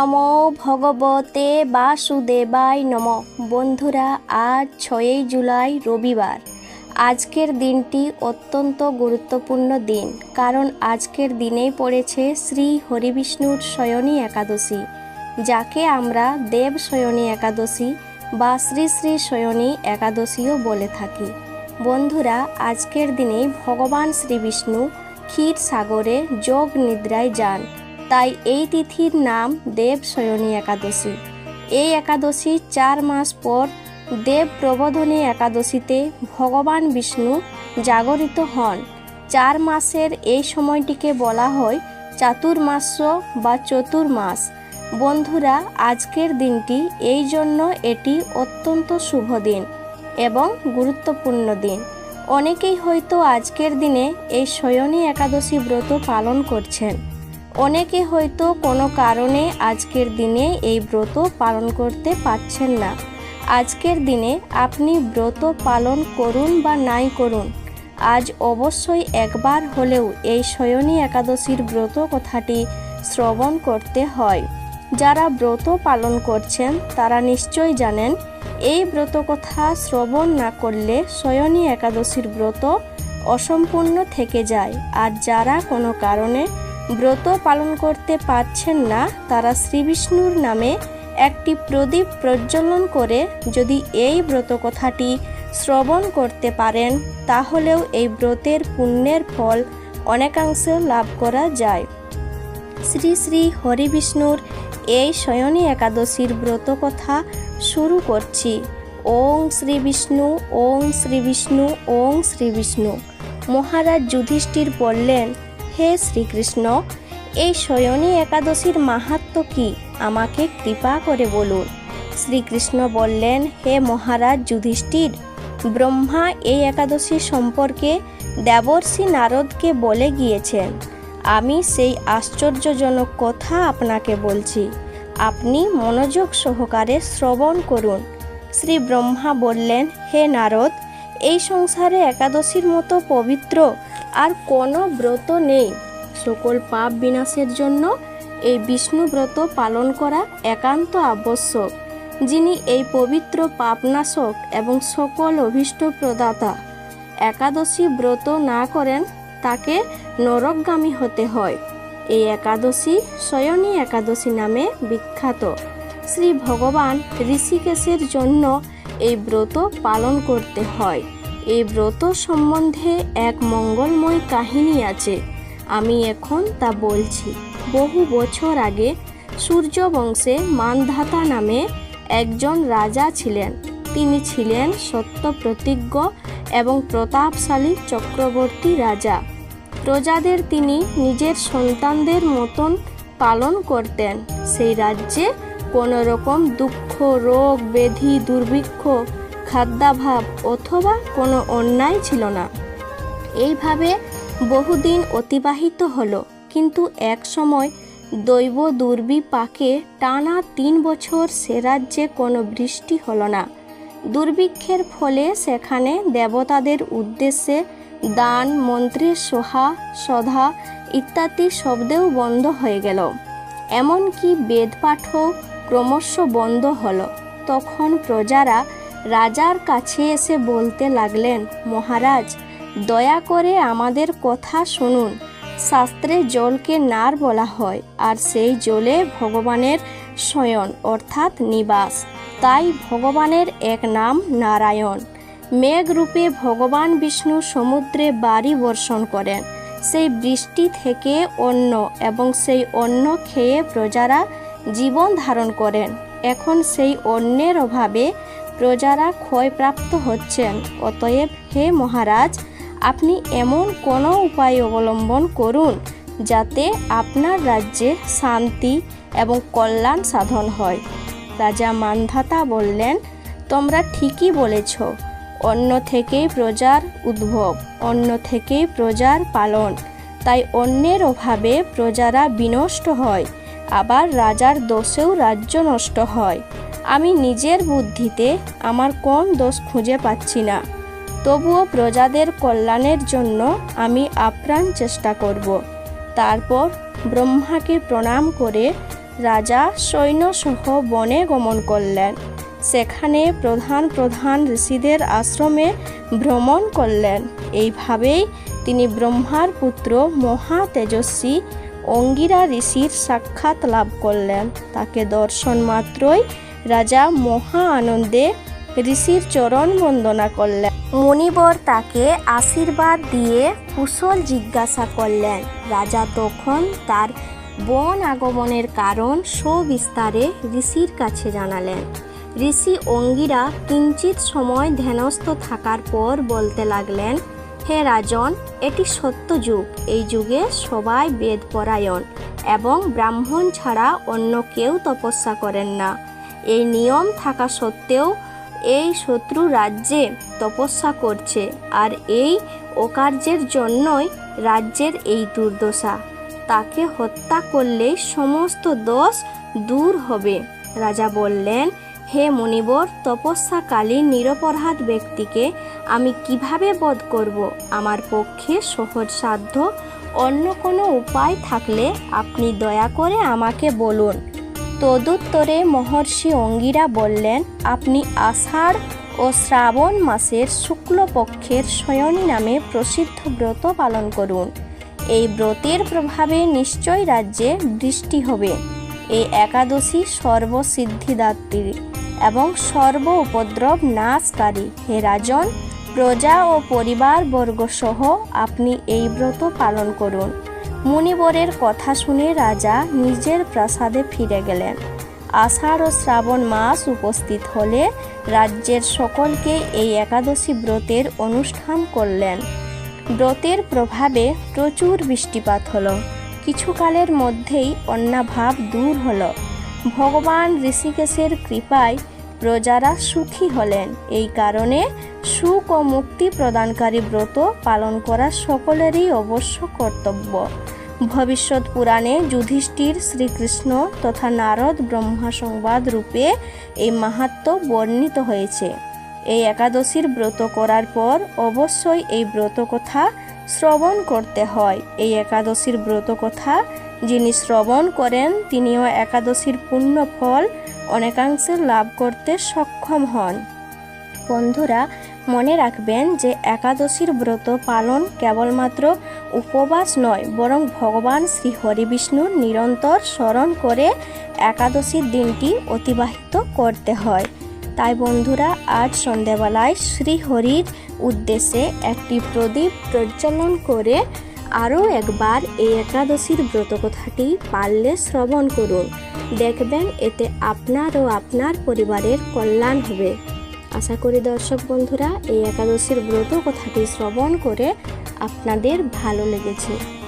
নম ভগবতে বাসুদেবায় নম। বন্ধুরা, আজ ছয়ই জুলাই রবিবার। আজকের দিনটি অত্যন্ত গুরুত্বপূর্ণ দিন, কারণ আজকের দিনেই পড়েছে শ্রী হরিবিষ্ণুর শয়নী একাদশী, যাকে আমরা দেব শয়নী একাদশী বা শ্রী শ্রী শয়নী একাদশীও বলে থাকি। বন্ধুরা, আজকের দিনেই ভগবান শ্রী বিষ্ণু ক্ষীর সাগরে যোগ নিদ্রায় যান। তাই এই তিথির নাম দেব শয়নী একাদশী। এই একাদশী চার মাস পর দেব প্রবোধনী একাদশীতে ভগবান বিষ্ণু জাগরিত হন। চার মাসের এই সময়টিকে বলা হয় চাতুর্মাস্য বা চতুর্মাস। বন্ধুরা, আজকের দিনটি এই জন্য এটি অত্যন্ত শুভ দিন এবং গুরুত্বপূর্ণ দিন। অনেকেই হয়তো আজকের দিনে এই শয়নী একাদশী ব্রত পালন করছেন। অনেকে হয়তো কোনো কারণে আজকের দিনে এই ব্রত পালন করতে পারছেন না। আজকের দিনে আপনি ব্রত পালন করুন বা নাই করুন, আজ অবশ্যই একবার হলেও এই শয়নী একাদশীর ব্রত কথাটি শ্রবণ করতে হয়। যারা ব্রত পালন করছেন, তারা নিশ্চয় জানেন, এই ব্রত কথা শ্রবণ না করলে শয়নী একাদশীর ব্রত অসম্পূর্ণ থেকে যায়। আর যারা কোনো কারণে ব্রত পালন করতে পারছেন না, তারা শ্রীবিষ্ণুর নামে একটি প্রদীপ প্রজ্বলন করে যদি এই ব্রত কথাটি শ্রবণ করতে পারেন, তাহলেও এই ব্রতের পুণ্যের ফল অনেকাংশে লাভ করা যায়। শ্রী শ্রী হরিবিষ্ণুর এই শয়নী একাদশীর ব্রত কথা শুরু করছি। ওং শ্রী বিষ্ণু ওং শ্রী বিষ্ণু ওং শ্রী বিষ্ণু মহারাজ যুধিষ্ঠির বললেন হে শ্রীকৃষ্ণ, এই শয়নী একাদশীর মাহাত্ম কি? আমাকে কৃপা করে বলুন। শ্রীকৃষ্ণ বললেন, হে মহারাজ যুধিষ্ঠির, ব্রহ্মা এই একাদশী সম্পর্কে দেবর্ষি নারদকে বলে গিয়েছেন। আমি সেই আশ্চর্যজনক কথা আপনাকে বলছি। আপনি মনোযোগ সহকারে শ্রবণ করুন। শ্রী ব্রহ্মা বললেন, হে নারদ, এই সংসারে একাদশীর মতো পবিত্র আর কোনো ব্রত নেই। সকল পাপ বিনাশের জন্য এই বিষ্ণু ব্রত পালন করা একান্ত আবশ্যক, যিনি এই পবিত্র পাপনাশক এবং সকল অভীষ্ট প্রদাতা একাদশী ব্রত না করেন, তাকে নরকগামী হতে হয়। এই একাদশী শয়নী একাদশী নামে বিখ্যাত। শ্রী ভগবান ঋষিকেশের জন্য এই ব্রত পালন করতে হয়। এই ব্রত সম্বন্ধে এক মঙ্গলময় কাহিনী আছে। আমি এখন তা বলছি। বহু বছর আগে সূর্য বংশে মানধাতা নামে একজন রাজা ছিলেন। তিনি ছিলেন সত্য প্রতিজ্ঞ এবং প্রতাপশালী চক্রবর্তী রাজা। প্রজাদের তিনি নিজের সন্তানদের মতন পালন করতেন। সেই রাজ্যে কোনো রকম দুঃখ, রোগ, ব্যাধি, দুর্ভিক্ষ খাদ্যাভাব অথবা কোনো অন্যায় ছিল না। এইভাবে বহুদিন অতিবাহিত হলো, কিন্তু এক সময় দৈব দুর্বিপাকে টানা তিন বছর সে রাজ্যে কোনো বৃষ্টি হলো না। দুর্ভিক্ষের ফলে সেখানে দেবতাদের উদ্দেশ্যে দান মন্ত্রের সোহা, সধা ইত্যাদি শব্দেও বন্ধ হয়ে গেল। এমনকি বেদপাঠও ক্রমশ বন্ধ হলো। তখন প্রজারা রাজার কাছে এসে বলতে লাগলেন, মহারাজ, দয়া করে আমাদের কথা শুনুন। শাস্ত্রে জলকে নার বলা হয়, আর সেই জলে ভগবানের শয়ন, অর্থাৎ নিবাস। তাই ভগবানের এক নাম নারায়ণ। মেঘরূপে ভগবান বিষ্ণু সমুদ্রে বাড়ি বর্ষণ করেন। সেই বৃষ্টি থেকে অন্ন এবং সেই অন্ন খেয়ে প্রজারা জীবন ধারণ করেন। এখন সেই অন্যের অভাবে প্রজারা ক্ষয়প্রাপ্ত হচ্ছেন। অতএব হে মহারাজ, আপনি এমন কোনো উপায় অবলম্বন করুন যাতে আপনার রাজ্যে শান্তি এবং কল্যাণ সাধন হয়। রাজা মানধাতা বললেন, তোমরা ঠিকই বলেছ, অন্য থেকেই প্রজার উদ্ভব, অন্য থেকেই প্রজার পালন। তাই অন্যের অভাবে প্রজারা বিনষ্ট হয়, আবার রাজার দোষেও রাজ্য নষ্ট হয়। আমি নিজের বুদ্ধিতে আমার কোন দোষ খুঁজে পাচ্ছি না। তবুও প্রজাদের কল্যাণের জন্য আমি আপ্রাণ চেষ্টা করব। তারপর ব্রহ্মাকে প্রণাম করে রাজা সৈন্যসহ বনে গমন করলেন। সেখানে প্রধান প্রধান ঋষিদের আশ্রমে ভ্রমণ করলেন। এইভাবেই তিনি ব্রহ্মার পুত্র মহা তেজস্বী অঙ্গিরা ঋষির সাক্ষাৎ লাভ করলেন। তাকে দর্শন মাত্রই রাজা মহা আনন্দে ঋষির চরণ বন্দনা করলেন। মণিবর তাকে আশীর্বাদ দিয়ে কুশল জিজ্ঞাসা করলেন। রাজা তখন তার বন আগমনের কারণ সবিস্তারে ঋষির কাছে জানালেন। ঋষি অঙ্গিরা কিঞ্চিত সময় ধ্যানস্থ থাকার পর বলতে লাগলেন, হে রাজন, এটি সত্য যুগ। এই যুগে সবাই বেদপরায়ণ এবং ব্রাহ্মণ ছাড়া অন্য কেউ তপস্যা করেন না। এই নিয়ম থাকা সত্ত্বেও এই শত্রু রাজ্যে তপস্যা করছে আর এই অকার্যের জন্যই রাজ্যের এই দুর্দশা। তাকে হত্যা করলে সমস্ত দোষ দূর হবে। রাজা বললেন, হে মুনিবর, তপস্যাকালীন নিরপরাধ ব্যক্তিকে আমি কীভাবে বধ করব? আমার পক্ষে সহজ সাধ্য। অন্য কোনো উপায় থাকলে আপনি দয়া করে আমাকে বলুন। তদুত্তরে মহর্ষি অঙ্গিরা বললেন, আপনি আষাঢ় ও শ্রাবণ মাসের শুক্লপক্ষের শয়নী নামে প্রসিদ্ধ ব্রত পালন করুন। এই ব্রতের প্রভাবে নিশ্চয় রাজ্যে বৃষ্টি হবে। এই একাদশী সর্বসিদ্ধিদাত্রী এবং সর্ব উপদ্রব নাশকারী। হে রাজন, প্রজা ও পরিবারবর্গ সহ আপনি এই ব্রত পালন করুন। মুনিবরের কথা শুনে রাজা নিজের প্রাসাদে ফিরে গেলেন। আষাঢ় ও শ্রাবণ মাস উপস্থিত হলে রাজ্যের সকলকে এই একাদশী ব্রতের অনুষ্ঠান করলেন। ব্রতের প্রভাবে প্রচুর বৃষ্টিপাত হলো। কিছুকালের মধ্যেই অন্নাভাব দূর হলো। ভগবান ঋষিকেশের কৃপায় প্রজারা সুখী হলেন। এই কারণে সুখ ও মুক্তি প্রদানকারী ব্রত পালন করা সকলেরই অবশ্য কর্তব্য। ভবিষ্যৎ পুরাণে যুধিষ্ঠির শ্রীকৃষ্ণ তথা নারদ ব্রহ্মা সংবাদ রূপে এই মাহাত্ম বর্ণিত হয়েছে। এই একাদশীর ব্রত করার পর অবশ্যই এই ব্রত কথা শ্রবণ করতে হয়। এই একাদশীর ব্রত কথা যিনি শ্রবণ করেন, তিনিও একাদশীর পূর্ণ ফল অনেকাংশে লাভ করতে সক্ষম হন। বন্ধুরা, মনে রাখবেন যে একাদশীর ব্রত পালন কেবলমাত্র উপবাস নয়, বরং ভগবান শ্রী হরিবিষ্ণুর নিরন্তর স্মরণ করে একাদশীর দিনটি অতিবাহিত করতে হয়। তাই বন্ধুরা, আজ সন্ধেবেলায় শ্রীহরির উদ্দেশ্যে একটি প্রদীপ প্রজ্বলন করে আরও একবার এই একাদশীর ব্রত কথাটি পারলে শ্রবণ করুন। দেখবেন এতে আপনার ও আপনার পরিবারের কল্যাণ হবে। আশা করি দর্শক বন্ধুরা, এই একাদশীর ব্রত কথাটি শ্রবণ করে আপনাদের ভালো লেগেছে।